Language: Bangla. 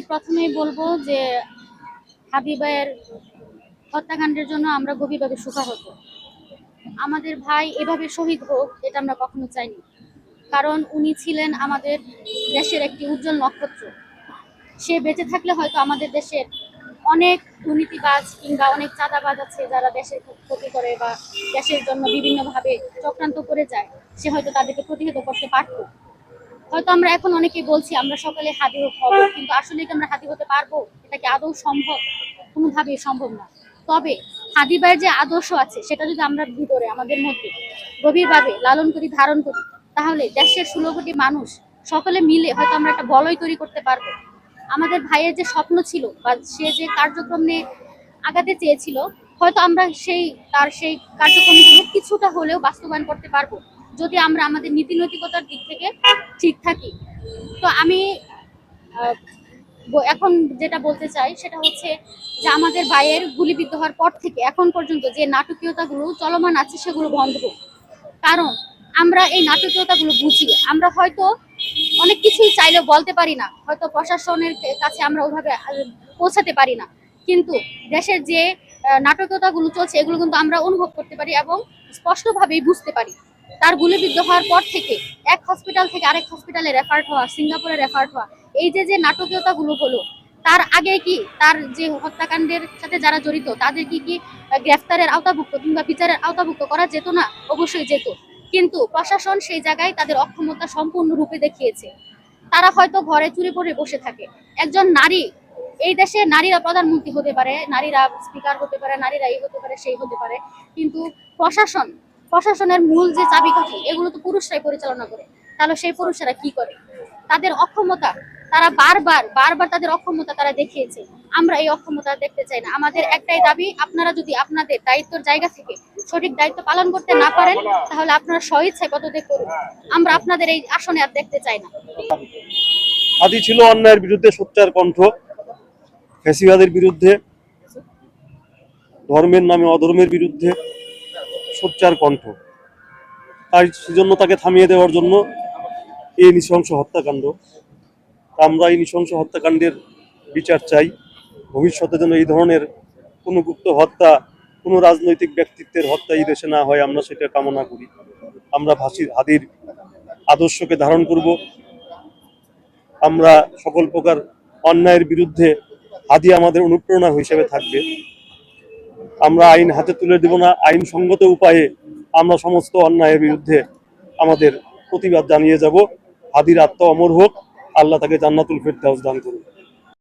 প্রথমেই বলব যে হাবিবের হত্যাকাণ্ডের জন্য আমরা গভীরভাবে শোকাহত আমাদের ভাই এভাবে শহীদ হোক, এটা আমরা কখনো চাইনি। কারণ উনি ছিলেন আমাদের দেশের একটি উজ্জ্বল নক্ষত্র। সে বেঁচে থাকলে হয়তো আমাদের দেশের অনেক দুর্নীতিবাজ কিংবা অনেক চাঁদাবাজ আছে যারা দেশের ক্ষতি করে বা দেশের জন্য বিভিন্নভাবে চক্রান্ত করে যায়। সে হয়তো তাদেরকে প্রতিহত করতে পারতো। হয়তো আমরা এখন অনেকে বলছি আমরা সকালে হাদি হব কিন্তু আসলে কি আমরা হাদি হতে পারব? এটা কি আদৌ সম্ভব? কোনোভাবেই সম্ভব না। তবে হাদিবার যে আদর্শ আছে সেটা যদি আমরা ভিতরে আমাদের মধ্যে গভীরভাবে লালন করি ধারণ করি তাহলে দেশের ষোলো কোটি মানুষ সকলে মিলে হয়তো আমরা একটা বলয় তৈরি করতে পারব। আমাদের ভাইয়ের যে স্বপ্ন ছিল বা সে যে কার্যক্রম নিয়ে আগাতে চেয়েছিল হয়তো আমরা সেই তার সেই কার্যক্রমগুলো কিছুটা হলেও বাস্তবায়ন করতে পারব। যদি আমরা আমাদের নীতি নৈতিকতার দিক থেকে ঠিক থাকি। তো আমি এখন যেটা বলতে চাই সেটা হচ্ছে যে আমাদের ভাইয়ের গুলিবিদ্ধ হওয়ার পর থেকে এখন পর্যন্ত যে নাটকীয়তাগুলো চলমান আছে সেগুলো বন্ধ। কারণ আমরা এই নাটকীয়তাগুলো বুঝি। আমরা হয়তো অনেক কিছুই চাইলেও বলতে পারি না। হয়তো প্রশাসনের কাছে আমরা ওইভাবে পৌঁছাতে পারি না। কিন্তু দেশের যে নাটকীয়তাগুলো চলছে এগুলো কিন্তু আমরা অনুভব করতে পারি এবং স্পষ্টভাবেই বুঝতে পারি। তার গুলিবিদ্ধ হওয়ার পর থেকে এক হসপিটাল থেকে আরেক হসপিটালে রেফার্ড হওয়া, সিঙ্গাপুরে রেফার্ড হওয়া, এই যে যে নাটকীয়তাগুলো হলো, তার আগে কি তার যে হত্যাকাণ্ডের সাথে যারা জড়িত, তাদের কি কি গ্রেফতারের আওতাভুক্ত কিংবা বিচারের আওতাভুক্ত করা যেত না? অবশ্যই যেত। কিন্তু প্রশাসন সেই জায়গায় তাদের অক্ষমতা সম্পূর্ণ রূপে দেখিয়েছে। তারা হয়তো ঘরে চুরি করে বসে থাকে। একজন নারী, এই দেশে নারীরা প্রধানমন্ত্রী হতে পারে, নারীরা স্পিকার হতে পারে, নারীরা এই হতে পারে, সেই হতে পারে। কিন্তু প্রশাসন প্রশাসনের মূল যে চাবিকাঠি, এগুলো তো পুরুষরাই পরিচালনা করে। তাহলে সেই পুরুষেরা কি করে? তাদের অক্ষমতা, তারা বারবার বারবার তাদের অক্ষমতা তারা দেখিয়েছে। আমরা এই অক্ষমতা দেখতে চাই না। আমাদের একটাই দাবি, আপনারা যদি আপনাদের দায়িত্বের জায়গা থেকে সঠিক দায়িত্ব পালন করতে না পারেন, তাহলে আপনারা স্বইচ্ছায় পদত্যাগ করুন। আমরা আপনাদের এই আসনে আর দেখতে চাই না। আদি ছিল অন্যায়ের বিরুদ্ধে সোচ্চার কণ্ঠ, ফ্যাসিবাদের বিরুদ্ধে, ধর্মের নামে অধর্মের বিরুদ্ধে। সোচ্চার কণ্ঠ। তাই সেজন্য তাকে থামিয়ে দেওয়ার জন্য এই নৃশংস হত্যাকাণ্ড। আমরা এই নৃশংস হত্যাকাণ্ডের বিচার চাই। ভবিষ্যতে যেন এই ধরনের কোনো গুপ্ত হত্যা, কোনো রাজনৈতিক ব্যক্তিত্বের হত্যা এই দেশে না হয়, আমরা সেটা কামনা করি। আমরা ভাসির হাদির আদর্শকে ধারণ করব। আমরা সকল প্রকার অন্যায়ের বিরুদ্ধে হাদি আমাদের অনুপ্রেরণা হিসেবে থাকবে। আমরা আইন হাতে তুলে দেব না। আইনসঙ্গত উপায়ে আমরা সমস্ত অন্যায়ের বিরুদ্ধে আমাদের প্রতিবাদ জানিয়ে যাব। হাদির আত্মা অমর হোক। আল্লাহ তাকে জান্নাতুল ফেরদাউস দান করুন।